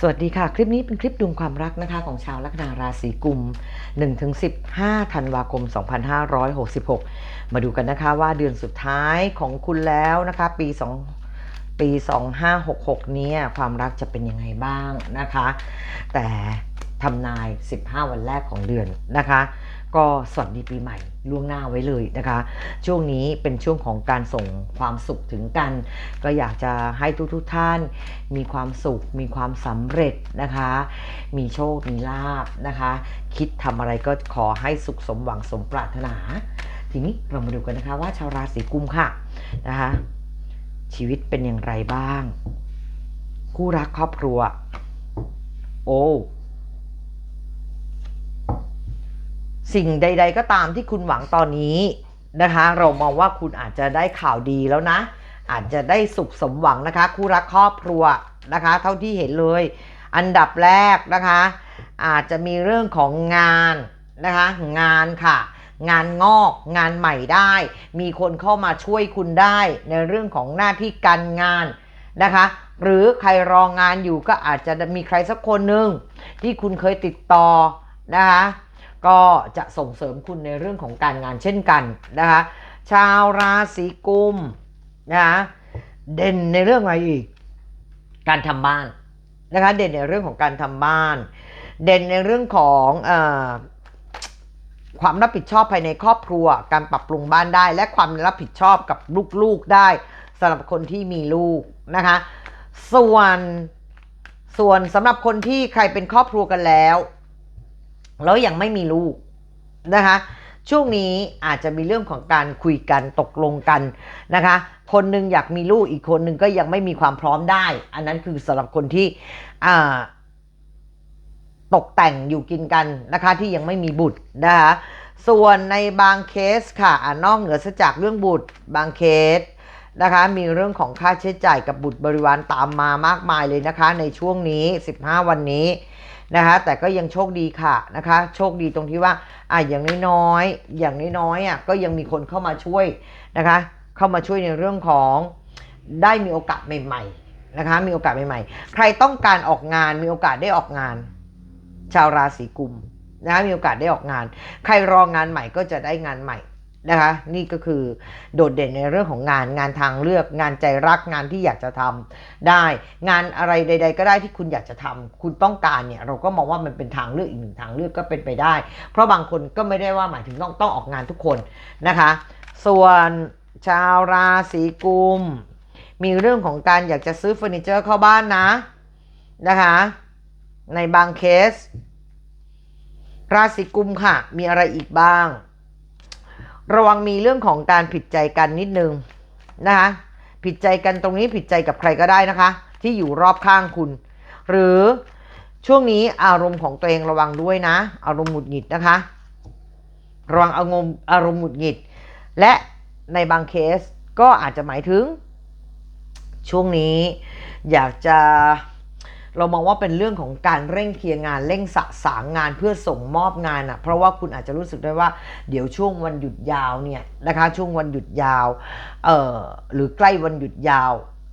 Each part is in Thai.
สวัสดีค่ะ คลิปนี้เป็นคลิปดวงความรักนะคะของชาวลัคนาราศีกุม 1-15 ธันวาคม 2566 มาดูกันนะคะว่าเดือนสุดท้ายของคุณแล้วนะคะปี 2 ปี 2566 นี้ความรักจะเป็นยังไงบ้างนะคะ แต่ทำนาย 15 วันแรกของเดือนนะคะ ก็สวัสดีปีใหม่ล่วงหน้าไว้เลยนะคะ ช่วงนี้เป็นช่วงของการส่งความสุขถึงกัน ก็อยากจะให้ทุกๆทท่านมีความสุข มีความสำเร็จนะคะ มีโชค มีลาบนะคะ คิดทำอะไรก็ขอให้สุขสมหวังสมปรารถนา ทีนี้เรามาดูกันนะคะว่าชาวราศีกุมค่ะนะคะชีวิตเป็นอย่างไรบ้าง คู่รักครอบครัว โอ้ สิ่งใด ๆ ก็ตามที่คุณหวังตอนนี้นะคะ เรามองว่าคุณอาจจะได้ข่าวดีแล้วนะ อาจจะได้สุขสมหวังนะคะ คู่รักครอบครัวนะคะ เท่าที่เห็นเลย อันดับแรกนะคะ อาจจะมีเรื่องของงานนะคะ งานค่ะ งานงอก งานใหม่ได้ มีคนเข้ามาช่วยคุณได้ในเรื่องของหน้าที่การงานนะคะหรือใครรองงานอยู่ก็อาจจะมีใครสักคนหนึ่งที่คุณเคยติดต่อนะคะ ก็จะส่งเสริมคุณในเรื่องของการงานเช่นกันนะคะชาวราศีกุมนะคะเด่นในเรื่องอะไรอีก การทำบ้านนะคะเด่นในเรื่องของการทำบ้าน เด่นในเรื่องของออความรับผิดชอบภายในครอบครัว การปรับปรุงบ้านได้ และความรับผิดชอบกับลูกๆได้สำหรับคนที่มีลูกนะคะส่วนส่วนสำหรับคนที่ใครเป็นครอบครัวกันแล้ว แล้วยังไม่มีลูกนะคะ ช่วงนี้อาจจะมีเรื่องของการคุยกันตกลงกันนะคะ คนหนึงอยากมีลูกอีกคนหนึ่งก็ยังไม่มีความพร้อมได้ อันนั้นคือสำหรับคนที่ตกแต่งอยู่กินกันนะคะที่ยังไม่มีบุตรนะคะส่วนในบางเคสค่ะอนอกเหนือจากเรื่องบุตรบางเคสนะคะมีเรื่องของค่าใช้จ่ายกับบุตรบริวารตามมามากมายเลยนะคะ ในช่วงนี้ 15 วันนี้ นะคะแต่ก็ยังโชคดีค่ะนะคะโชคดีตรงที่ว่าอะอย่างน้อยๆอย่างน้อยๆอะก็ยังมีคนเข้ามาช่วยนะคะเข้ามาช่วยในเรื่องของได้มีโอกาสใหม่ๆนะคะมีโอกาสใหม่ๆ ใครต้องการออกงานมีโอกาสได้ออกงาน ชาวราศีกุมนะคะมีโอกาสได้ออกงาน ใครรองงานใหม่ก็จะได้งานใหม่ นะคะ นี่ก็คือโดดเด่นในเรื่องของงานงานทางเลือกงานใจรักงานที่อยากจะทำได้ งานอะไรใด ๆ ก็ได้ที่คุณอยากจะทำคุณต้องการเนี่ยเราก็มองว่ามันเป็นทางเลือกอีกหนึ่งทางเลือกก็เป็นไปได้ เพราะบางคนก็ไม่ได้ว่าหมายถึงต้องต้องออกงานทุกคนนะคะ ส่วนชาวราศีกุม มีเรื่องของการอยากจะซื้อเฟอร์นิเจอร์เข้าบ้านนะนะคะในบางเคส ราศีกุมค่ะ มีอะไรอีกบ้าง ระวังมีเรื่องของการผิดใจกันนิดนึงนะคะผิดใจกันตรงนี้ผิดใจกับใครก็ได้นะคะ ที่อยู่รอบข้างคุณ หรือช่วงนี้อารมณ์ของตัวเองระวังด้วยนะ อารมณ์หงุดหงิดนะคะระวังอารมณ์อารมณ์หงุดหงิด และในบางเคสก็อาจจะหมายถึง ช่วงนี้อยากจะ เรามองว่าเป็นเรื่องของการเร่งเคลียร์งานเร่งสะสางงานเพื่อส่งมอบงานอะ่ะเพราะว่าคุณอาจจะรู้สึกได้ว่า เดี๋ยวช่วงวันหยุดยาวเนี่ยนะคะช่วงวันหยุดยาวเอ่อหรือใกล้วันหยุดยาว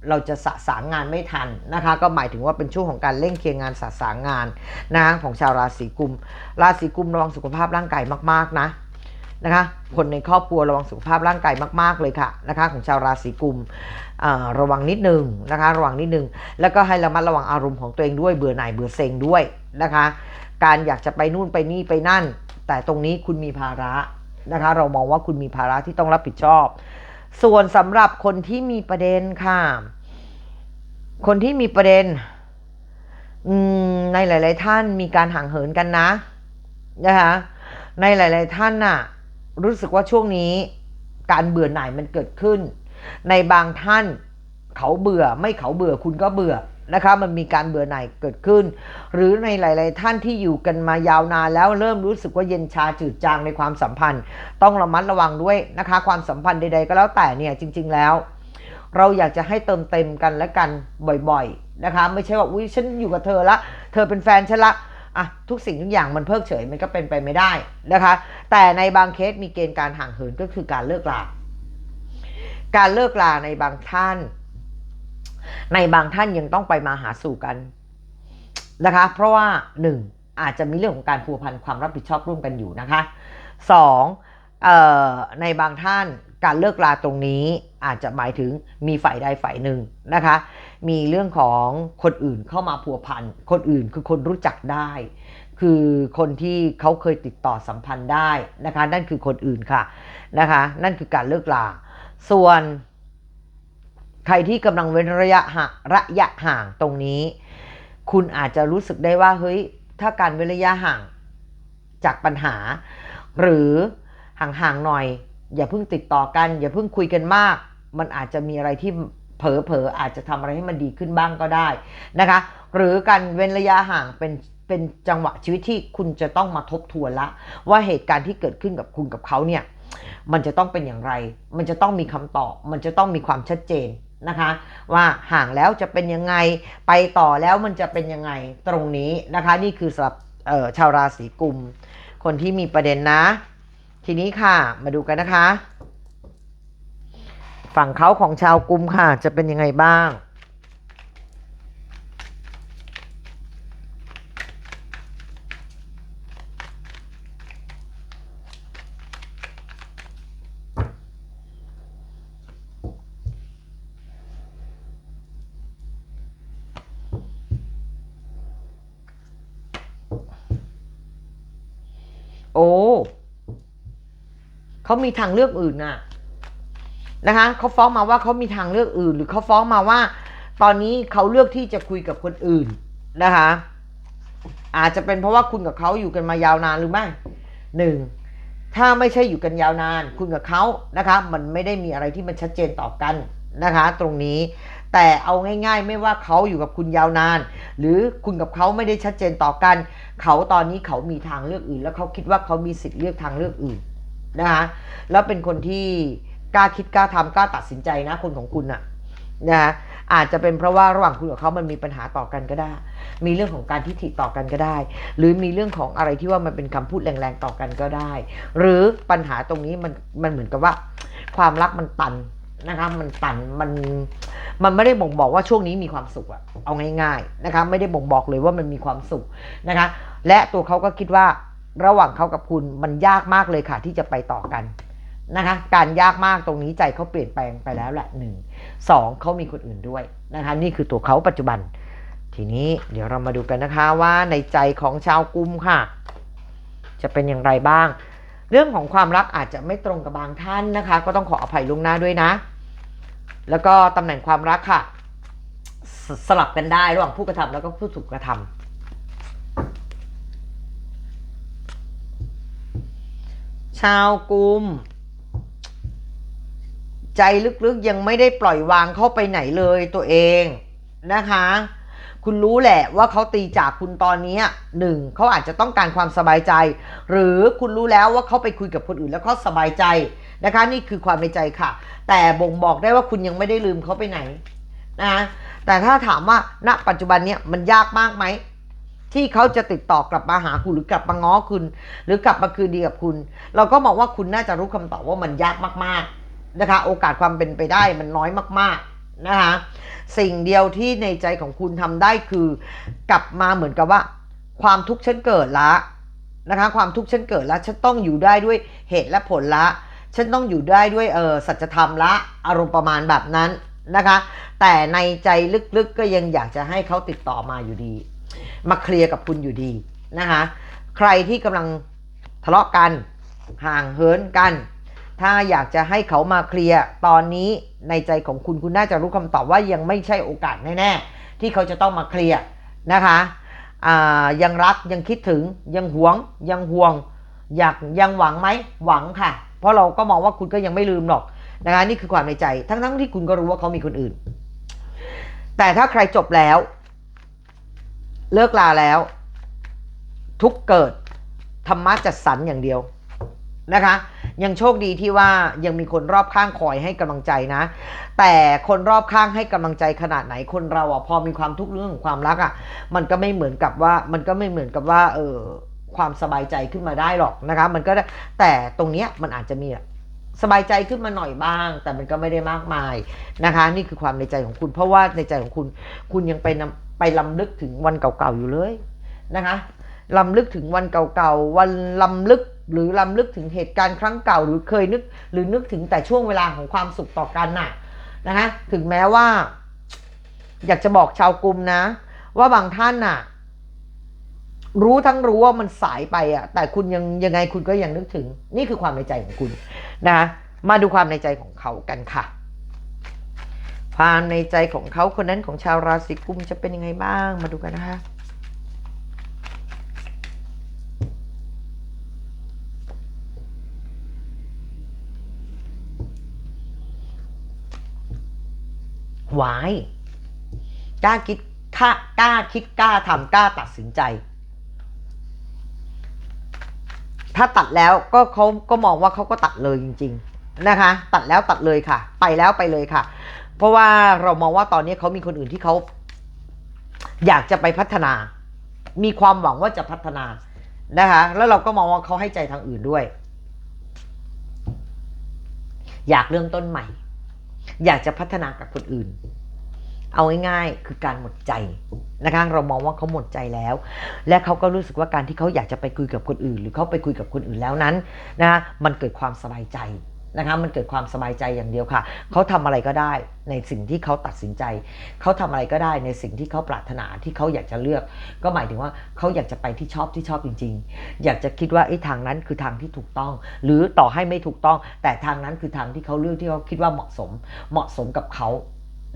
เราจะสะสางงานไม่ทันนะคะ ก็หมายถึงว่าเป็นช่วงของการเร่งเคลียร์งานสะสางงานนะของชาวราศีกุม ราศีกุมระวังสุขภาพร่างกายมากๆนะ นะคะคนในครอบครัวระวังสุขภาพร่างกายมาก ๆ เลยค่ะนะคะของชาวราศีกุมระวังนิดนึงนะคะระวังนิดนึง แล้วก็ให้ระมัดระวังอารมณ์ของตัวเองด้วยเบื่อหน่ายเบื่อเซ็งด้วยนะคะ การอยากจะไปนู่นไปนี่ไปนั่น แต่ตรงนี้คุณมีภาระนะคะ เรามองว่าคุณมีภาระที่ต้องรับผิดชอบ ส่วนสำหรับคนที่มีประเด็นค่ะ คนที่มีประเด็นในหลาย ๆ ท่านมีการห่างเหินกันนะนะคะในหลาย ๆ ท่านน่ะ รู้สึกว่าช่วงนี้การเบื่อหน่ายมันเกิดขึ้น ในบางท่านเขาเบื่อไม่เขาเบื่อคุณก็เบื่อนะคะมันมีการเบื่อหน่ายเกิดขึ้น หรือในหลาย ๆ ท่านที่อยู่กันมายาวนานแล้วเริ่มรู้สึกว่าเย็นชาจืดจางในความสัมพันธ์ ต้องระมัดระวังด้วยนะคะ ความสัมพันธ์ใด ๆ ก็แล้วแต่เนี่ยจริง ๆ แล้ว เราอยากจะให้เติมเต็มกันและกันบ่อย ๆ นะคะ ไม่ใช่ว่าอุ้ยฉันอยู่กับเธอละ เธอเป็นแฟนฉันละ อะทุกสิ่งทุกอย่างมันเพิกเฉยมันก็เป็นไปไม่ได้นะคะ แต่ในบางเคสมีเกณฑ์การห่างเหินก็คือการเลิกลาการเลิกลาในบางท่าน ในบางท่านยังต้องไปมาหาสู่กันนะคะ เพราะว่า 1. อาจจะมีเรื่องของการพัวพันความรับผิดชอบร่วมกันอยู่นะคะ 2. เอ่อในบางท่านการเลิกลาตรงนี้อาจจะหมายถึงมีฝ่ายใดฝ่ายหนึ่งนะคะ มีเรื่องของคนอื่นเข้ามาพัวพัน คนอื่นคือคนรู้จักได้ คือคนที่เขาเคยติดต่อสัมพันธ์ได้นะคะ นั่นคือคนอื่นค่ะนะคะ นั่นคือการเลิกลา ส่วนใครที่กำลังเว้นระยะห่างระยะห่างตรงนี้ คุณอาจจะรู้สึกได้ว่าเฮ้ยถ้าการเว้นระยะห่างจากปัญหา หรือห่างๆหน่อย อย่าเพิ่งติดต่อกัน อย่าเพิ่งคุยกันมาก มันอาจจะมีอะไรที่ เผลอๆอาจจะทำอะไรให้มันดีขึ้นบ้างก็ได้นะคะ หรือการเว้นระยะห่างเป็นเป็นจังหวะชีวิตที่คุณจะต้องมาทบทวนละ ว่าเหตุการณ์ที่เกิดขึ้นกับคุณกับเขาเนี่ยมันจะต้องเป็นอย่างไร มันจะต้องมีคำตอบ มันจะต้องมีความชัดเจนนะคะ ว่าห่างแล้วจะเป็นยังไง ไปต่อแล้วมันจะเป็นยังไงตรงนี้นะคะ นี่คือสำหรับชาวราศีกุม คนที่มีประเด็นนะ ทีนี้ค่ะมาดูกันนะคะ ฝั่งเขาของชาวกุมค่ะ จะเป็นยังไงบ้าง โอ้เขามีทางเลือกอื่นน่ะ นะคะเขาฟ้องมาว่าเขามีทางเลือกอื่น หรือเขาฟ้องมาว่า ตอนนี้เขาเลือกที่จะคุยกับคนอื่นนะคะ อาจจะเป็นเพราะว่าคุณกับเขาอยู่กันมายาวนานหรือไม่หนึ่งถ้าไม่ใช่อยู่กันยาวนาน คุณกับเขานะคะ มันไม่ได้มีอะไรที่มันชัดเจนต่อกันนะคะ ตรงนี้แต่เอาง่าย ๆ ไม่ว่าเขาอยู่กับคุณยาวนาน หรือคุณกับเขาไม่ได้ชัดเจนต่อกัน เขาตอนนี้เขามีทางเลือกอื่น แล้วเขาคิดว่าเขามีสิทธิ์เลือกทางเลือกอื่นนะคะแล้วเป็นคนที่ กล้าคิดกล้าทำกล้าตัดสินใจนะคนของคุณอะนะคะอาจจะเป็นเพราะว่าระหว่างคุณกับเขามันมีปัญหาต่อกันก็ได้ มีเรื่องของการทิฐิต่อกันก็ได้ หรือมีเรื่องของอะไรที่ว่ามันเป็นคำพูดแรงๆต่อกันก็ได้ หรือปัญหาตรงนี้มันมันเหมือนกับว่า ความรักมันตันนะคะมันตันมันมันไม่ได้บ่งบอกว่าช่วงนี้มีความสุขอะเอาง่ายๆนะคะไม่ได้บ่งบอกเลยว่ามันมีความสุขนะคะ และตัวเขาก็คิดว่าระหว่างเขากับคุณมันยากมากเลยค่ะที่จะไปต่อกัน นะคะการยากมากตรงนี้ใจเขาเปลี่ยนแปลงไปแล้วแหละหนึ่งสองเขามีคนอื่นด้วยนะคะนี่คือตัวเขาปัจจุบัน ทีนี้เดี๋ยวเรามาดูกันนะคะว่าในใจของชาวกุมค่ะ จะเป็นอย่างไรบ้าง เรื่องของความรักอาจจะไม่ตรงกับบางท่านนะคะ ก็ต้องขออภัยล่วงหน้าด้วยนะ แล้วก็ตำแหน่งความรักค่ะสสลับกันได้ระหว่างผู้กระทำแล้วก็ผู้ถูกกระทำชาวกุม ใจลึกๆยังไม่ได้ปล่อยวางเข้าไปไหนเลยตัวเองนะคะ คุณรู้แหละว่าเขาตีจากคุณตอนนี้หนึ่งเขาอาจจะต้องการความสบายใจ หรือคุณรู้แล้วว่าเขาไปคุยกับคนอื่นแล้วเขาสบายใจนะคะ นี่คือความในใจค่ะ แต่บ่งบอกได้ว่าคุณยังไม่ได้ลืมเขาไปไหนนะแต่ถ้าถามว่าณปัจจุบันเนี้ยมันยากมากไหมที่เขาจะติดต่อกลับมาหาคุณหรือกลับมาง้อคุณ หรือกลับมาคืนดีกับคุณ เราก็มองว่าคุณน่าจะรู้คำตอบว่ามันยากมากๆ นะคะโอกาสความเป็นไปได้มันน้อยมากๆนะคะสิ่งเดียวที่ในใจของคุณทำได้คือกลับมาเหมือนกับว่า ความทุกข์ฉันเกิดละนะคะความทุกข์ฉันเกิดล้วฉันต้องอยู่ได้ด้วยเหตุและผลละ ฉันต้องอยู่ได้ด้วยเออสัจธรรมละอารมณ์ประมาณแบบนั้นนะคะ แต่ในใจลึกๆก็ยังอยากจะให้เขาติดต่อมาอยู่ดี มาเคลียร์กับคุณอยู่ดีนะคะใครที่กำลังทะเลาะกันห่างเหินกัน ถ้าอยากจะให้เขามาเคลียร์ตอนนี้ในใจของคุณคุณน่าจะรู้คำตอบว่ายังไม่ใช่โอกาสแน่ๆที่เขาจะต้องมาเคลียร์นะคะยังรักยังคิดถึงยังหวงยังห่วง อยากยังหวังไหมหวังค่ะ เพราะเราก็มองว่าคุณก็ยังไม่ลืมหรอกนะคะนี่คือความในใจ ทั้งๆที่คุณก็รู้ว่าเขามีคนอื่น แต่ถ้าใครจบแล้ว เลิกลาแล้ว ทุกเกิดธรรมะจัดสรรอย่างเดียว นะคะ ยังโชคดีที่ว่ายังมีคนรอบข้างคอยให้กำลังใจนะ แต่คนรอบข้างให้กำลังใจขนาดไหนคนเราอะพอมีความทุกข์เรื่องของความรักอะมันก็ไม่เหมือนกับว่ามันก็ไม่เหมือนกับว่าเออความสบายใจขึ้นมาได้หรอกนะคะ มันก็แต่ตรงเนี้ยมันอาจจะมีสบายใจขึ้นมาหน่อยบ้าง แต่มันก็ไม่ได้มากมายนะคะ นี่คือความในใจของคุณ เพราะว่าในใจของคุณ คุณยังไปนำไปลำลึกถึงวันเก่าๆอยู่เลยนะคะลำลึกถึงวันเก่าๆวันลำลึก หรือลำลึกถึงเหตุการณ์ครั้งเก่า หรือเคยนึก หรือนึกถึงแต่ช่วงเวลาของความสุขต่อกันน่ะนะคะถึงแม้ว่า อยากจะบอกชาวกลุ่มนะ ว่าบางท่านน่ะ รู้ทั้งรู้ว่ามันสายไปอะ แต่คุณยังยังไงคุณก็ยังนึกถึง นี่คือความในใจของคุณนะมาดูความในใจของเขากันค่ะความในใจของเขาคนนั้นของชาวราศีกุมจะเป็นยังไงบ้างมาดูกันนะคะ หวายกล้าคิดค่ากล้าคิดกล้าทำกล้าตัดสินใจ ถ้าตัดแล้วก็เขาก็มองว่าเขาก็ตัดเลยจริง ๆ นะคะ ตัดแล้วตัดเลยค่ะ ไปแล้วไปเลยค่ะ เพราะว่าเรามองว่าตอนนี้เขามีคนอื่นที่เขาอยากจะไปพัฒนา มีความหวังว่าจะพัฒนานะคะ แล้วเราก็มองว่าเขาให้ใจทางอื่นด้วย อยากเริ่มต้นใหม่ อยากจะพัฒนากับคนอื่น เอาง่ายๆคือการหมดใจนะคะเรามองว่าเขาหมดใจแล้ว และเขาก็รู้สึกว่าการที่เขาอยากจะไปคุยกับคนอื่น หรือเขาไปคุยกับคนอื่นแล้วนั้นนะคะมันเกิดความสบายใจ นะคะมันเกิดความสบายใจอย่างเดียวค่ะ เขาทำอะไรก็ได้ในสิ่งที่เขาตัดสินใจ เขาทำอะไรก็ได้ในสิ่งที่เขาปรารถนาที่เขาอยากจะเลือก ก็หมายถึงว่าเขาอยากจะไปที่ชอบที่ชอบจริง ๆ อยากจะคิดว่าไอ้ทางนั้นคือทางที่ถูกต้อง หรือต่อให้ไม่ถูกต้อง แต่ทางนั้นคือทางที่เขาเลือกที่เขาคิดว่าเหมาะสม เหมาะสมกับเขา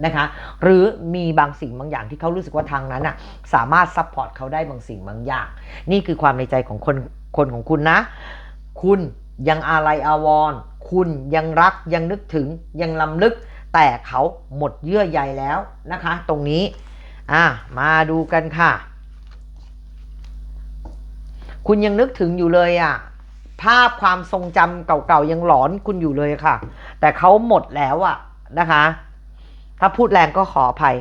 นะคะหรือมีบางสิ่งบางอย่างที่เขารู้สึกว่าทางนั้นอะสามารถซัพพอร์ตเขาได้บางสิ่งบางอย่าง นี่คือความในใจของคนคนของคุณนะ คุณยังอาลัยอาวร คุณยังรักยังนึกถึงยังลำลึก แต่เขาหมดเยื่อใยแล้วนะคะ ตรงนี้อะมาดูกันค่ะ คุณยังนึกถึงอยู่เลยอะภาพความทรงจำเก่าๆยังหลอนคุณอยู่เลยค่ะ แต่เขาหมดแล้วอะนะคะ ถ้าพูดแรงก็ขออภัย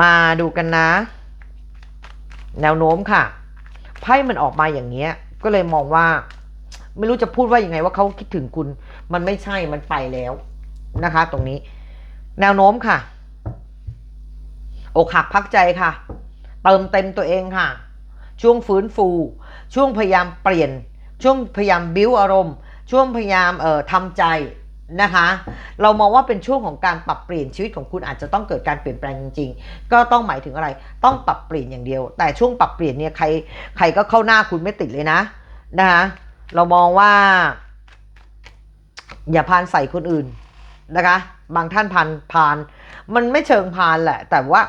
มาดูกันนะ แนวโน้มค่ะไพ่มันออกมาอย่างเงี้ยก็เลยมองว่า ไม่รู้จะพูดว่ายังไงว่าเขาคิดถึงคุณ มันไม่ใช่มันไปแล้วนะคะ ตรงนี้ แนวโน้มค่ะ อกหักพักใจค่ะ เติมเต็มตัวเองค่ะ ช่วงฟื้นฟู ช่วงพยายามเปลี่ยน ช่วงพยายามบิ้วอารมณ์ ช่วงพยายามเอ่อทำใจนะคะ เรามองว่าเป็นช่วงของการปรับเปลี่ยนชีวิตของคุณอาจจะต้องเกิดการเปลี่ยนแปลงจริงๆ ก็ต้องหมายถึงอะไร ต้องปรับเปลี่ยนอย่างเดียว แต่ช่วงปรับเปลี่ยนเนี่ยใครใครก็เข้าหน้าคุณไม่ติดเลยนะนะคะ เรามองว่า อย่าพานใส่คนอื่นนะคะ บางท่านพานพาน มันไม่เชิงพานแหละ แต่ว่า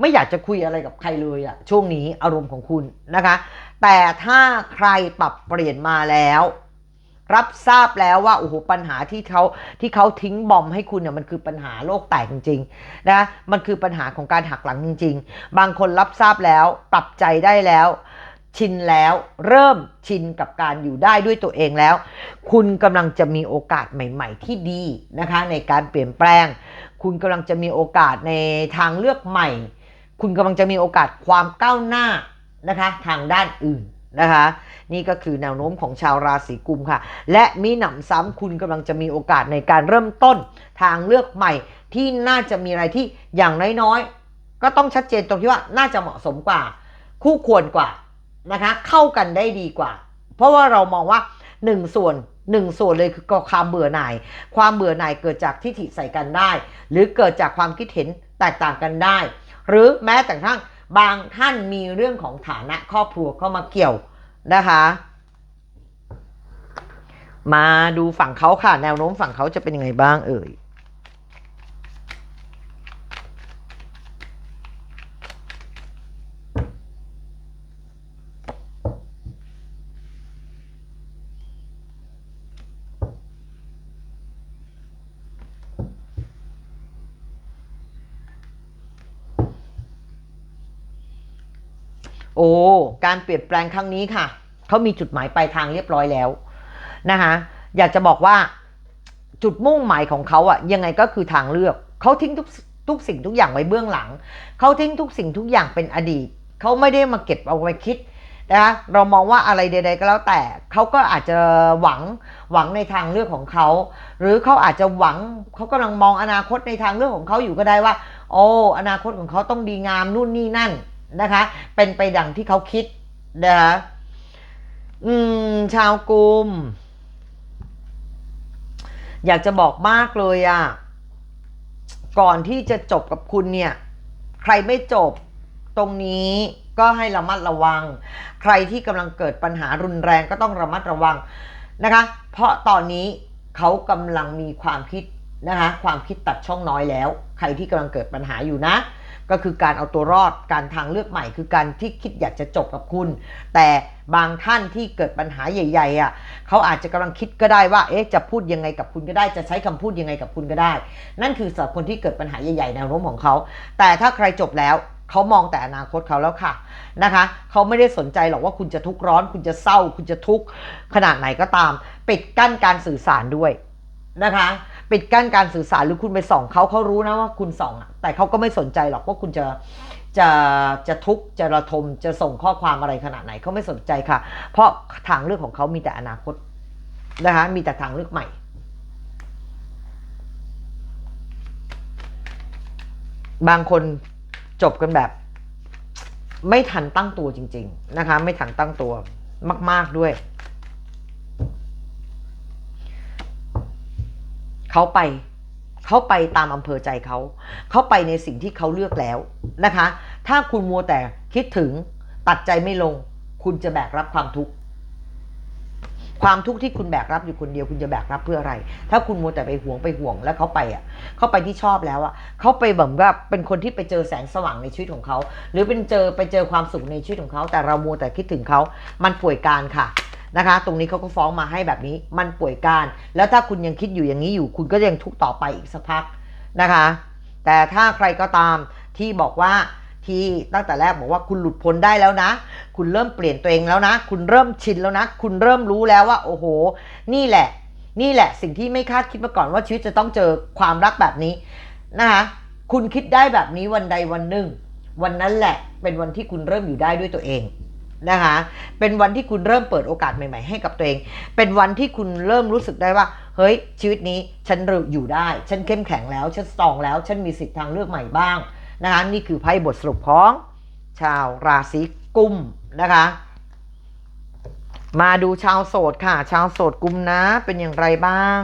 ไม่อยากจะคุยอะไรกับใครเลยอะช่วงนี้อารมณ์ของคุณนะคะ แต่ถ้าใครปรับเปลี่ยนมาแล้ว รับทราบแล้วว่าโอ้โหปัญหาที่เขาที่เขาทิ้งบอมให้คุณเนี่ยมันคือปัญหาโลกแตกจริงๆนะมันคือปัญหาของการหักหลังจริง ๆ บางคนรับทราบแล้วปรับใจได้แล้ว ชินแล้ว เริ่มชินกับการอยู่ได้ด้วยตัวเองแล้ว คุณกำลังจะมีโอกาสใหม่ ๆ ที่ดีนะคะ ในการเปลี่ยนแปลง คุณกำลังจะมีโอกาสในทางเลือกใหม่ คุณกำลังจะมีโอกาสความก้าวหน้านะคะ ทางด้านอื่นนะคะ นี่ก็คือแนวโน้มของชาวราศีกุมค่ะ และมีหนำซ้ำคุณกำลังจะมีโอกาสในการเริ่มต้นทางเลือกใหม่ ที่น่าจะมีอะไรที่อย่างน้อยๆก็ต้องชัดเจนตรงที่ว่าน่าจะเหมาะสมกว่า คู่ควรกว่า นะคะเข้ากันได้ดีกว่า เพราะว่าเรามองว่าหนึ่งส่วนหนึ่งส่วนเลยคือความเบื่อหน่าย ความเบื่อหน่ายเกิดจากทิฏฐิใส่กันได้ หรือเกิดจากความคิดเห็นแตกต่างกันได้ หรือแม้แต่ทั่งบางท่านมีเรื่องของฐานะครอบครัวเข้ามาเกี่ยวนะคะ มาดูฝั่งเขาค่ะ แนวโน้มฝั่งเขาจะเป็นยังไงบ้างเอ่ย โอ้ การ เปลี่ยนแปลงครั้งนี้ค่ะเขามีจุดหมายปลายทางเรียบร้อยแล้วนะคะอยากจะบอกว่าจุดมุ่งหมายของเขาอะยังไงก็คือทางเลือกเขาทิ้งทุกทุกสิ่งทุกอย่างไว้เบื้องหลังเขาทิ้งทุกสิ่งทุกอย่างเป็นอดีตเขาไม่ได้มาเก็บเอาไว้คิดนะคะเรามองว่าอะไรใด ๆ ก็แล้วแต่เขาก็อาจจะหวังหวังในทางเลือกของเขาหรือเขาอาจจะหวังเขากำลังมองอนาคตในทางเลือกของเขาอยู่ก็ได้ว่า โอ้อนาคตของเขาต้องดีงามนู่นนี่นั่นนะคะ เป็นไปดังที่เขาคิด นะคะอืม ชาวกลุ่มอยากจะบอกมากเลยอะ่ะ ก่อนที่จะจบกับคุณเนี่ย ใครไม่จบตรงนี้ก็ให้ระมัดระวัง ใครที่กำลังเกิดปัญหารุนแรงก็ต้องระมัดระวังนะคะ เพราะตอนนี้เขากำลังมีความคิดนะคะ ความคิดตัดช่องน้อยแล้ว ใครที่กำลังเกิดปัญหาอยู่นะ ก็คือการเอาตัวรอดการทางเลือกใหม่ คือการที่คิดอยากจะจบกับคุณ แต่บางท่านที่เกิดปัญหาใหญ่ๆอะเขาอาจจะกำลังคิดก็ได้ว่าเอ๊ะจะพูดยังไงกับคุณก็ได้จะใช้คำพูดยังไงกับคุณก็ได้ นั่นคือสำหรับคนที่เกิดปัญหาใหญ่ๆแนวโน้มของเขา แต่ถ้าใครจบแล้วเขามองแต่อนาคตเขาแล้วค่ะนะคะเขาไม่ได้สนใจหรอกว่าคุณจะทุกข์ร้อน คุณจะเศร้า คุณจะทุกข์ขนาดไหนก็ตาม ปิดกั้นการสื่อสารด้วยนะคะ ปิดกั้นการสื่อสารหรือคุณไปส่องเขาเขารู้นะว่าคุณส่องอะแต่เขาก็ไม่สนใจหรอกว่าคุณจะจะจะทุกข์จะระทมจะส่งข้อความอะไรขนาดไหนเขาไม่สนใจค่ะ เพราะทางเลือกของเขามีแต่อนาคตนะคะมีแต่ทางเลือกใหม่บางคนจบกันแบบ ไม่ทันตั้งตัวจริง ๆ นะคะ ไม่ทันตั้งตัวมาก ๆด้วย เขาไปเขาไปตามอำเภอใจเขา เขาไปในสิ่งที่เขาเลือกแล้วนะคะ ถ้าคุณมัวแต่คิดถึงตัดใจไม่ลง คุณจะแบกรับความทุกข์ความทุกข์ที่คุณแบกรับอยู่คนเดียวคุณจะแบกรับเพื่ออะไร ถ้าคุณมัวแต่ไปห่วงไปห่วงแล้วเขาไปอะเขาไปที่ชอบแล้วอะเขาไปแบบว่าเป็นคนที่ไปเจอแสงสว่างในชีวิตของเขา หรือเป็นเจอไปเจอความสุขในชีวิตของเขา แต่เรามัวแต่คิดถึงเขา มันป่วยการค่ะ นะคะ ตรงนี้เขาก็ฟ้องมาให้แบบนี้มันป่วยการ แล้วถ้าคุณยังคิดอยู่อย่างนี้อยู่ คุณก็ยังทุกต่อไปอีกสักพักนะคะ แต่ถ้าใครก็ตามที่บอกว่าที่ตั้งแต่แรกบอกว่าคุณหลุดพ้นได้แล้วนะ คุณเริ่มเปลี่ยนตัวเองแล้วนะ คุณเริ่มชินแล้วนะ คุณเริ่มรู้แล้วว่า โอ้โห นี่แหละ นี่แหละสิ่งที่ไม่คาดคิดมาก่อนว่าชีวิตจะต้องเจอความรักแบบนี้นะคะคุณคิดได้แบบนี้วันใดวันหนึ่ง วันนั้นแหละเป็นวันที่คุณเริ่มอยู่ได้ด้วยตัวเอง นะคะ เป็นวันที่คุณเริ่มเปิดโอกาสใหม่ ๆ ให้กับตัวเอง เป็นวันที่คุณเริ่มรู้สึกได้ว่า เฮ้ย ชีวิตนี้ฉันรอยู่ได้ ฉันเข้มแข็งแล้ว ฉันสตองแล้ว ฉันมีสิทธิ์ทางเลือกใหม่บ้างนะคะ นี่คือไพ่บทสรุปของ ชาวราศีกุมนะคะ มาดูชาวโสดค่ะ ชาวโสดกุมนะ เป็นอย่างไรบ้าง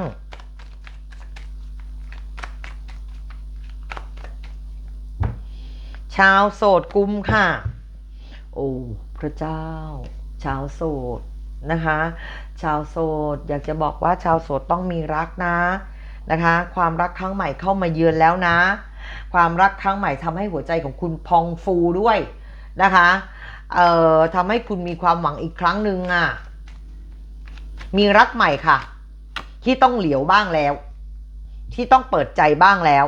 ชาวโสดกุมค่ะ โอ้ พระเจ้า ชาวโสดนะคะ ชาวโสดอยากจะบอกว่าชาวโสดต้องมีรักนะนะคะ ความรักครั้งใหม่เข้ามาเยือนแล้วนะ ความรักครั้งใหม่ทำให้หัวใจของคุณพองฟูด้วยนะคะเอ่อทำให้คุณมีความหวังอีกครั้งหนึ่งอะมีรักใหม่ค่ะ ที่ต้องเหลียวบ้างแล้ว ที่ต้องเปิดใจบ้างแล้ว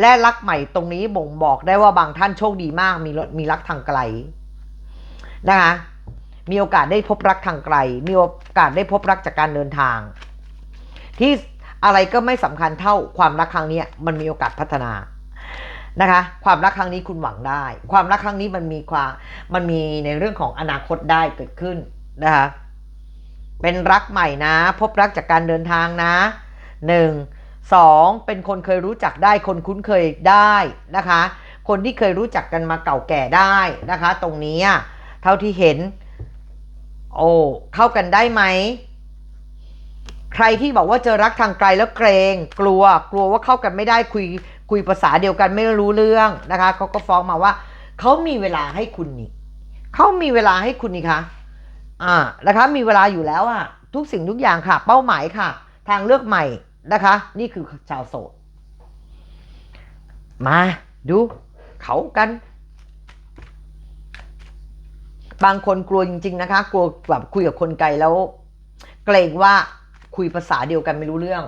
และรักใหม่ตรงนี้บ่งบอกได้ว่าบางท่านโชคดีมากมีมีรักทางไกล นะคะมีโอกาสได้พบรักทางไกล มีโอกาสได้พบรักจากการเดินทาง ที่อะไรก็ไม่สำคัญเท่าความรักครั้งนี้มันมีโอกาสพัฒนานะคะ ความรักครั้งนี้คุณหวังได้ ความรักครั้งนี้มันมีความมันมีในเรื่องของอนาคตได้เกิดขึ้นนะคะเป็นรักใหม่นะ พบรักจากการเดินทางนะหนึ่งสองเป็นคนเคยรู้จักได้คนคุ้นเคยได้นะคะ คนที่เคยรู้จักกันมาเก่าแก่ได้นะคะ ตรงนี้ ท่าที่เห็น โอ้เข้ากันได้ไหม ใครที่บอกว่าเจอรักทางไกลแล้วเกรง กลัว กลัวว่าเข้ากันไม่ได้คุยคุยภาษาเดียวกันไม่รู้เรื่องนะคะเขาก็ฟ้องมาว่าเขามีเวลาให้คุณนี่เขามีเวลาให้คุณนี่คะอ่านะคะมีเวลาอยู่แล้วอะทุกสิ่งทุกอย่างค่ะ เป้าหมายค่ะ ทางเลือกใหม่นะคะ นี่คือชาวโสดมาดูเขากัน บางคนกลัวจริง ๆ นะคะ กลัวแบบคุยกับคนไกลแล้ว เกรงว่าคุยภาษาเดียวกันไม่รู้เรื่อง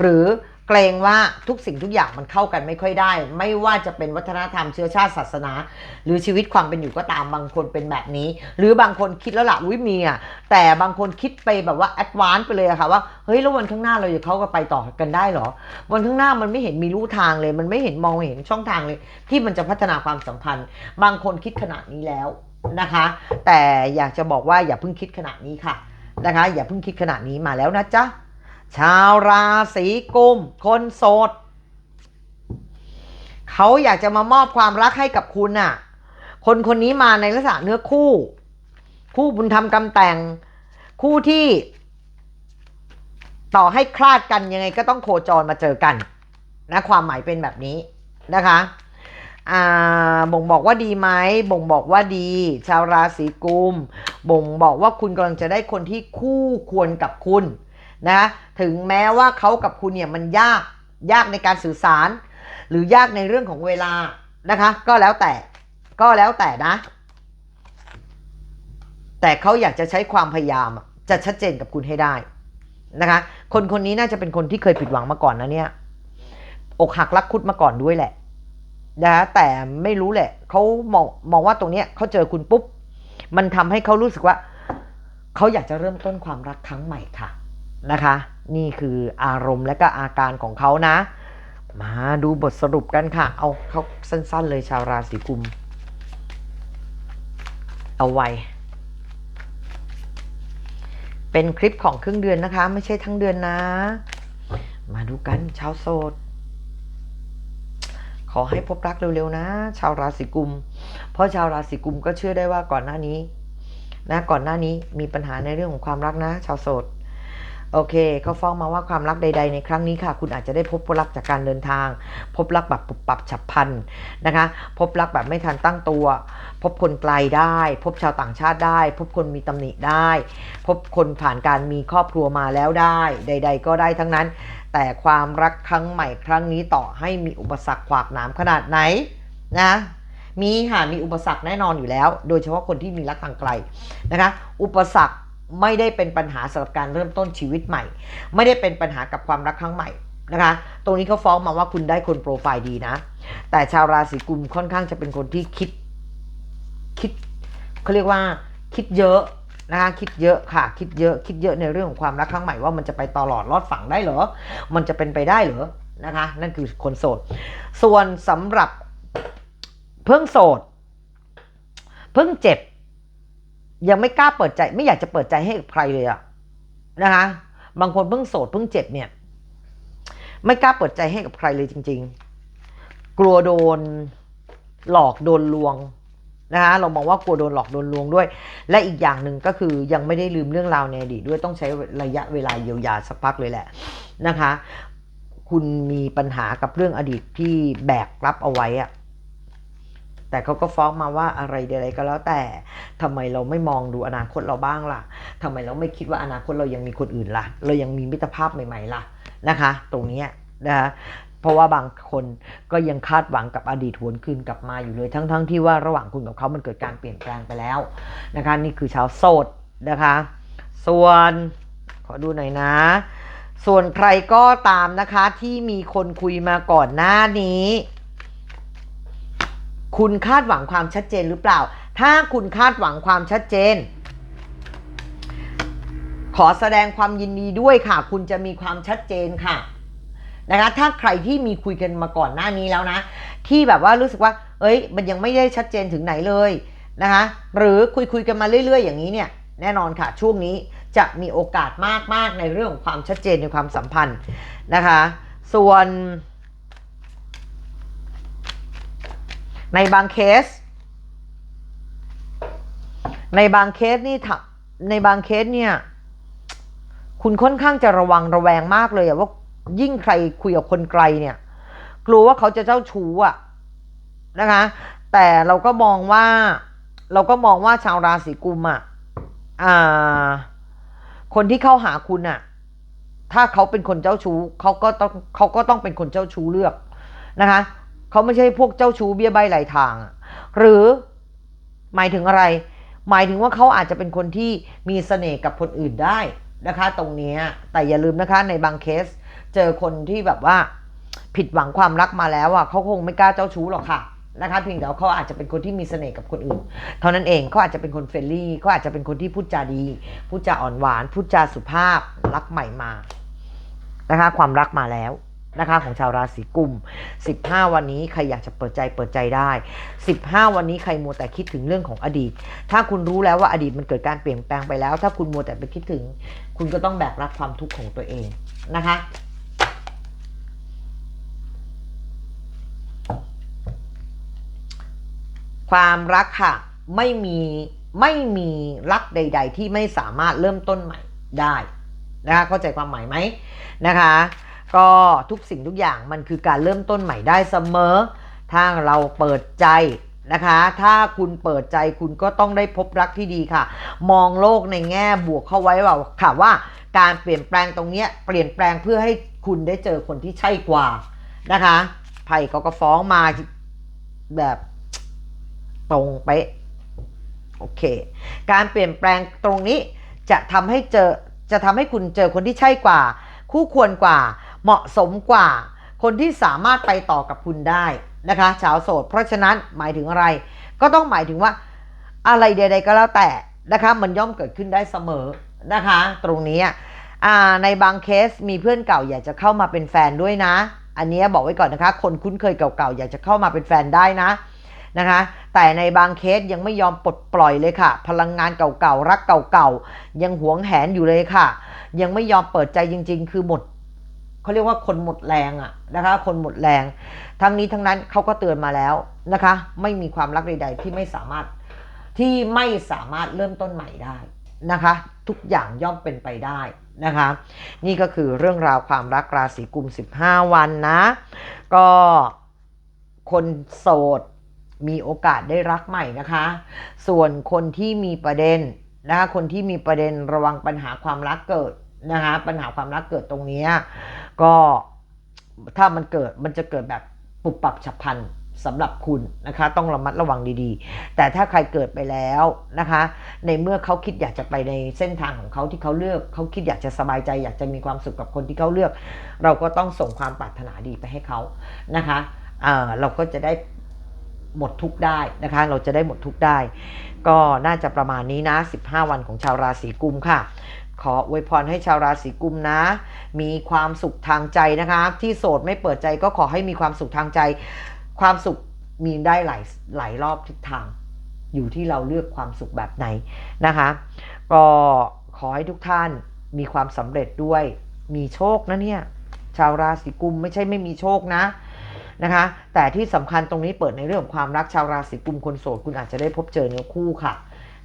หรือเกรงว่าทุกสิ่งทุกอย่างมันเข้ากันไม่ค่อยได้ ไม่ว่าจะเป็นวัฒนธรรมเชื้อชาติศาสนา หรือชีวิตความเป็นอยู่ก็ตามบางคนเป็นแบบนี้ หรือบางคนคิดแล้วล่ะอุ้ยมีอะแต่บางคนคิดไปแบบว่าแอดวานซ์ไปเลยอะค่ะว่าเฮ้ยแล้ววันข้างหน้าเราจะเขาก็ไปต่อกันได้เหรอ วันข้างหน้ามันไม่เห็นมีลู่ทางเลย มันไม่เห็นมองเห็นช่องทางเลย ที่มันจะพัฒนาความสัมพันธ์ บางคนคิดขนาดนี้แล้ว นะคะ แต่อยากจะบอกว่าอย่าเพิ่งคิดขนาดนี้ค่ะนะคะ อย่าเพิ่งคิดขนาดนี้มาแล้วนะจ๊ะชาวราศีกุมคนโสดเขาอยากจะมามอบความรักให้กับคุณน่ะ คนคนนี้มาในลักษณะเนื้อคู่ คู่บุญธรรมกำแต่ง คู่ที่ ต่อให้คลาดกันยังไงก็ต้องโคจรมาเจอกัน นะ ความหมายเป็นแบบนี้นะคะ บ่งบอกว่าดีไหมบ่งบอกว่าดี ชาวราศีกุม บ่งบอกว่าคุณกำลังจะได้คนที่คู่ควรกับคุณนะถึงแม้ว่าเขากับคุณเนี่ยมันยากยากในการสื่อสาร หรือยากในเรื่องของเวลานะคะ ก็แล้วแต่ก็แล้วแต่นะ แต่เขาอยากจะใช้ความพยายามจะชัดเจนกับคุณให้ได้นะคะ คนคนนี้น่าจะเป็นคนที่เคยผิดหวังมาก่อนนะเนี่ยอกหักรักคุดมาก่อนด้วยแหละ นะแต่ไม่รู้แหละเขามองมองว่าตรงเนี้ยเขาเจอคุณปุ๊บ มันทำให้เขารู้สึกว่าเขาอยากจะเริ่มต้นความรักครั้งใหม่ค่ะนะคะ นี่คืออารมณ์และก็อาการของเขานะ มาดูบทสรุปกันค่ะ เอาเขาสั้นๆเลยชาวราศีกุม เอาไว้ เป็นคลิปของครึ่งเดือนนะคะ ไม่ใช่ทั้งเดือนนะ มาดูกันชาวโสด ขอให้พบรักเร็วๆนะ ชาวราศีกุม เพราะชาวราศีกุมก็เชื่อได้ว่าก่อนหน้านี้นะก่อนหน้านี้มีปัญหาในเรื่องของความรักนะ ชาวโสดโอเคเขาฟ้องมาว่าความรักใด ๆ ในครั้งนี้ค่ะ คุณอาจจะได้พบรักจากการเดินทาง พบรักแบบปุบปับฉับพลันนะคะ พบรักแบบไม่ทันตั้งตัว พบคนไกลได้ พบชาวต่างชาติได้ พบคนมีตำหนิได้ พบคนผ่านการมีครอบครัวมาแล้วได้ ใด ๆ ก็ได้ทั้งนั้น แต่ความรักครั้งใหม่ครั้งนี้ต่อให้มีอุปสรรคขวากหนามขนาดไหนนะ มีค่ะมีอุปสรรคแน่นอนอยู่แล้ว โดยเฉพาะคนที่มีรักทางไกลนะคะ อุปสรรคไม่ได้เป็นปัญหาสำหรับการเริ่มต้นชีวิตใหม่ ไม่ได้เป็นปัญหากับความรักครั้งใหม่นะคะ ตรงนี้เขาฟ้องมาว่าคุณได้คนโปรไฟล์ดีนะ แต่ชาวราศีกุมค่อนข้างจะเป็นคนที่คิดคิดเขาเรียกว่าคิดเยอะ นะคะคิดเยอะค่ะ คิดเยอะคิดเยอะในเรื่องของความรักครั้งใหม่ว่ามันจะไปตลอดรอดฝั่งได้เหรอ มันจะเป็นไปได้เหรอนะคะนั่นคือคนโสด ส่วนสำหรับเพิ่งโสด เพิ่งเจ็บ ยังไม่กล้าเปิดใจ ไม่อยากจะเปิดใจให้ใครเลยอะนะคะบางคนเพิ่งโสดเพิ่งเจ็บเนี่ย ไม่กล้าเปิดใจให้กับใครเลยจริง ๆ กลัวโดนหลอกโดนลวง นะคะเรามองว่ากลัวโดนหลอกโดนลวงด้วย และอีกอย่างหนึ่งก็คือยังไม่ได้ลืมเรื่องราวในอดีตด้วยต้องใช้ระยะเวลาเยียวยาสักพักเลยแหละนะคะ คุณมีปัญหากับเรื่องอดีตที่แบกรับเอาไว้อะแต่เขาก็ฟ้องมาว่าอะไรใดๆก็แล้วแต่ทำไมเราไม่มองดูอนาคตเราบ้างล่ะทำไมเราไม่คิดว่าอนาคตเรายังมีคนอื่นล่ะ เรายังมีมิตรภาพใหม่ ๆ ล่ะนะคะ ตรงนี้นะคะ เพราะว่าบางคนก็ยังคาดหวังกับอดีตหวนคืนกลับมาอยู่เลย ทั้งๆทที่ว่าระหว่างคุณกับเขามันเกิดการเปลี่ยนแปลงไปแล้วนะคะ นี่คือชาวโสดนะคะ ส่วนขอดูหน่อยนะ ส่วนใครก็ตามนะคะที่มีคนคุยมาก่อนหน้านี้ คุณคาดหวังความชัดเจนหรือเปล่า ถ้าคุณคาดหวังความชัดเจน ขอแสดงความยินดีด้วยค่ะ คุณจะมีความชัดเจนค่ะ นะคะ ถ้าใครที่มีคุยกันมาก่อนหน้านี้แล้วนะ ที่แบบว่ารู้สึกว่า เอ้ย มันยังไม่ได้ชัดเจนถึงไหนเลยนะคะ หรือคุยคุยกันมาเรื่อย ๆ อย่างนี้เนี่ย แน่นอนค่ะ ช่วงนี้จะมีโอกาสมาก ๆ ในเรื่องของความชัดเจนในความสัมพันธ์นะคะ ส่วน ในบางเคส ในบางเคสนี่ในบางเคสเนี่ย คุณค่อนข้างจะระวังระแวงมากเลยอะว่า ยิ่งใครคุยกับคนไกลเนี่ย กลัวว่าเขาจะเจ้าชู้อะนะคะ แต่เราก็มองว่าเราก็มองว่าชาวราศีกุมอะอ่า คนที่เข้าหาคุณอะถ้าเขาเป็นคนเจ้าชู้เขาก็ต้องเขาก็ต้องเป็นคนเจ้าชู้เลือกนะคะเขาไม่ใช่พวกเจ้าชู้เบี้ยใบไหลทางอะหรือหมายถึงอะไร หมายถึงว่าเขาอาจจะเป็นคนที่มีเสน่ห์กับคนอื่นได้นะคะ ตรงนี้แต่อย่าลืมนะคะในบางเคส เจอคนที่แบบว่า ผิดหวังความรักมาแล้วอะเขาคงไม่กล้าเจ้าชู้หรอกค่ะนะคะเพียงแต่ว่าเขาอาจจะเป็นคนที่มีเสน่ห์กับคนอื่น เท่านั้นเองเขาอาจจะเป็นคนเฟรนลี่เขาอาจจะเป็นคนที่พูดจาดี พูดจาอ่อนหวานพูดจาสุภาพรักใหม่มานะคะ ความรักมาแล้วนะคะของชาวราศีกุม 15 วันนี้ใครอยากจะเปิดใจเปิดใจได้ 15 วันนี้ใครมัวแต่คิดถึงเรื่องของอดีต ถ้าคุณรู้แล้วว่าอดีตมันเกิดการเปลี่ยนแปลงไปแล้ว ถ้าคุณมัวแต่ไปคิดถึง คุณก็ต้องแบกรับความทุกข์ของตัวเองนะคะ ความรักค่ะ ไม่มีไม่มีรักใด ๆ ที่ไม่สามารถเริ่มต้นใหม่ได้นะคะเข้าใจความหมายไหมนะคะ ก็ทุกสิ่งทุกอย่างมันคือการเริ่มต้นใหม่ได้เสมอ ถ้าเราเปิดใจนะคะ ถ้าคุณเปิดใจคุณก็ต้องได้พบรักที่ดีค่ะ มองโลกในแง่บวกเข้าไว้ว่าค่ะว่าการเปลี่ยนแปลงตรงนี้เปลี่ยนแปลงเพื่อให้คุณได้เจอคนที่ใช่กว่านะคะไพ่เขาก็ฟ้องมาแบบ ตรงเป๊ะโอเค การเปลี่ยนแปลงตรงนี้จะทำให้เจอจะทำให้คุณเจอคนที่ใช่กว่า คู่ควรกว่า เหมาะสมกว่า คนที่สามารถไปต่อกับคุณได้นะคะชาวโสด เพราะฉะนั้นหมายถึงอะไร ก็ต้องหมายถึงว่าอะไรใด ๆ ก็แล้วแต่นะคะมันย่อมเกิดขึ้นได้เสมอนะคะ ตรงนี้อ่าในบางเคสมีเพื่อนเก่าอยากจะเข้ามาเป็นแฟนด้วยนะ อันนี้บอกไว้ก่อนนะคะ คนคุ้นเคยเก่าๆอยากจะเข้ามาเป็นแฟนได้นะ นะคะ แต่ในบางเคสยังไม่ยอมปลดปล่อยเลยค่ะ พลังงานเก่าๆรักเก่าๆยังหวงแหนอยู่เลยค่ะ ยังไม่ยอมเปิดใจจริง ๆ คือหมดเขาเรียกว่าคนหมดแรงอะนะคะ คนหมดแรง ทั้งนี้ทั้งนั้นเขาก็เตือนมาแล้วนะคะ ไม่มีความรักใด ๆ ที่ไม่สามารถที่ไม่สามารถเริ่มต้นใหม่ได้นะคะ ทุกอย่างย่อมเป็นไปได้นะคะ นี่ก็คือเรื่องราวความรักราศีกุม 15 วันนะ ก็คนโสด มีโอกาสได้รักใหม่นะคะ ส่วนคนที่มีประเด็นนะคะคนที่มีประเด็นระวังปัญหาความรักเกิดนะคะปัญหาความรักเกิดตรงนี้ก็ถ้ามันเกิดมันจะเกิดแบบปุบปับฉับพลันสำหรับคุณนะคะ ต้องระมัดระวังดีๆ แต่ถ้าใครเกิดไปแล้วนะคะ ในเมื่อเขาคิดอยากจะไปในเส้นทางของเขาที่เขาเลือก เขาคิดอยากจะสบายใจ อยากจะมีความสุขกับคนที่เขาเลือก เราก็ต้องส่งความปรารถนาดีไปให้เขานะคะเเราก็จะได้ หมดทุกได้นะคะ เราจะได้หมดทุกได้ ก็น่าจะประมาณนี้นะ 15 วันของชาวราศีกุมค่ะ ขออวยพรให้ชาวราศีกุมนะ มีความสุขทางใจนะคะ ที่โสดไม่เปิดใจก็ขอให้มีความสุขทางใจ ความสุขมีได้หลายหลายรอบทิศทาง อยู่ที่เราเลือกความสุขแบบไหนนะคะ ก็ขอให้ทุกท่านมีความสำเร็จด้วย มีโชคนะเนี่ย ชาวราศีกุมไม่ใช่ไม่มีโชคนะ นะคะ แต่ที่สำคัญตรงนี้เปิดในเรื่องของความรักชาวราศีกุมคนโสดคุณอาจจะได้พบเจอเนื้อคู่ค่ะ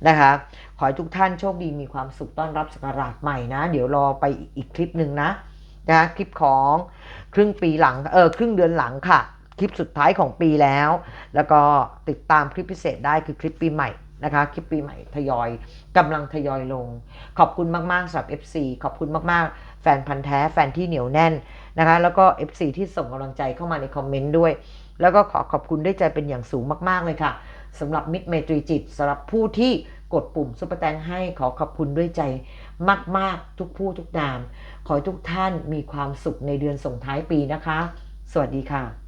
นะคะ ขอให้ทุกท่านโชคดีมีความสุขต้อนรับสกราชใหม่นะ เดี๋ยวรอไปอีกคลิปหนึ่งนะนะคลิปของครึ่งปีหลังเออครึ่งเดือนหลังค่ะ คลิปสุดท้ายของปีแล้ว แล้วก็ติดตามคลิปพิเศษได้คือคลิปปีใหม่นะคะคลิปปีใหม่ทยอยกำลังทยอยลง ขอบคุณมาก ๆสำหรับ FC ขอบคุณมาก ๆ แฟนพันธ์แท้แฟนที่เหนียวแน่น นะคะแล้วก็ FC ที่ส่งกำลังใจเข้ามาในคอมเมนต์ด้วย แล้วก็ขอขอบคุณด้วยใจเป็นอย่างสูงมาก ๆ เลยค่ะสำหรับมิตรเมตรีจิตสำหรับผู้ที่กดปุ่มซุปเปอร์แตงให้ขอขอบคุณด้วยใจมาก ๆ ทุกผู้ทุกนาม ขอให้ทุกท่านมีความสุขในเดือนส่งท้ายปีนะคะ สวัสดีค่ะ